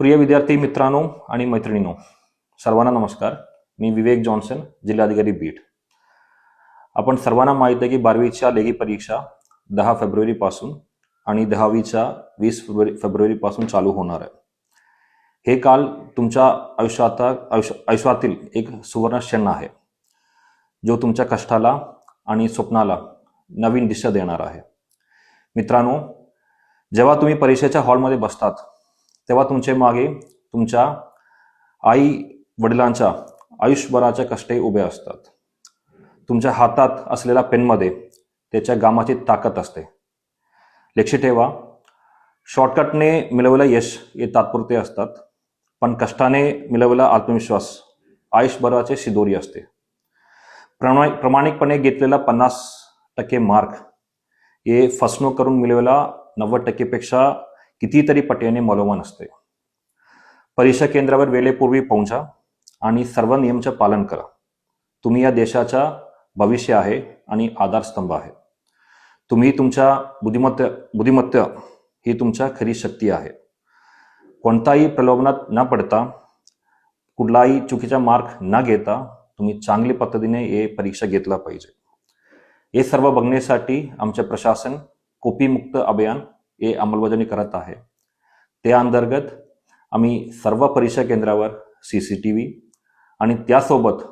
प्रिय विद्यार्थी मित्रांनो आणि मैत्रिणीनो सर्वांना नमस्कार. मी विवेक जॉन्सन जिल्हाधिकारी बीट आपण सर्वांना माहीत आहे की बारावीच्या लेखी परीक्षा दहा फेब्रुवारीपासून आणि दहावीच्या वीस फेब्रुवारी फेब्रुवारीपासून चालू होणार आहे. हे काल तुमच्या आयुष्यात आयुष्य आयुष्यातील एक सुवर्ण क्षण आहे जो तुमच्या कष्टाला आणि स्वप्नाला नवीन दिशा देणार आहे. मित्रांनो जेव्हा तुम्ही परीक्षेच्या हॉलमध्ये बसतात तेव्हा तुमचे मागे तुमच्या आई वडिलांच्या आयुष्यभराच्या कष्टे उभे असतात. तुमच्या हातात असलेल्या पेनमध्ये त्याच्या गामाची ताकद असते. लक्ष ठेवा. शॉर्टकटने मिळवलेलं यश हे तात्पुरते असतात. पण कष्टाने मिळवलेला आत्मविश्वास आयुष्यभराचे शिदोरी असते. प्रमा प्रामाणिकपणे घेतलेला पन्नास टक्के मार्क हे फसणूक करून मिळवलेला नव्वद टक्केपेक्षा कितीतरी पटीने मौल्यवान असते. परीक्षा केंद्रावर वेळेपूर्वी पोहोचा आणि सर्व नियमचे पालन करा. तुम्ही या देशाचा भविष्य आहे आणि आधारस्तंभ आहे. तुम्ही तुमच्या बुद्धिमत्ता बुद्धिमत्ता ही तुमच्या खरी शक्ती आहे. कोणताही प्रलोभनात न पडता कुठलाही चुकीचा मार्क न घेता तुम्ही चांगल्या पद्धतीने हे परीक्षा घेतला पाहिजे. हे सर्व बघण्यासाठी आमचे प्रशासन कोपीमुक्त अभियान हे अंमलबजावणी करत आहे. त्या अंतर्गत आम्ही सर्व परीक्षा केंद्रावर सी सी टी व्ही आणि त्यासोबत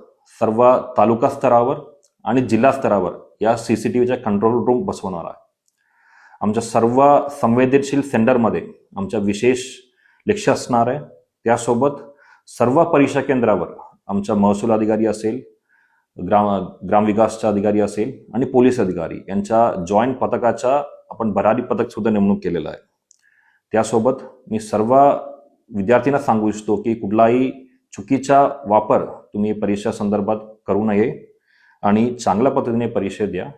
सर्व तालुका स्तरावर आणि जिल्हा स्तरावर या सी सी टी व्हीच्या कंट्रोल रूम बसवणार आहे. आमच्या सर्व संवेदनशील सेंटरमध्ये आमच्या विशेष लक्ष असणार आहे. त्यासोबत सर्व परीक्षा केंद्रावर आमचा महसूल अधिकारी असेल ग्राम ग्रामविकासचा अधिकारी असेल आणि पोलीस अधिकारी यांच्या जॉईंट पथकाच्या आपण भरारी पदक सुद्धा नेमणूक केलेलं आहे. त्यासोबत मी सर्व विद्यार्थ्यांना सांगू इच्छितो की कुठलाही चुकीचा वापर तुम्ही परीक्षा संदर्भात करू नये आणि चांगल्या पद्धतीने परीक्षा द्या.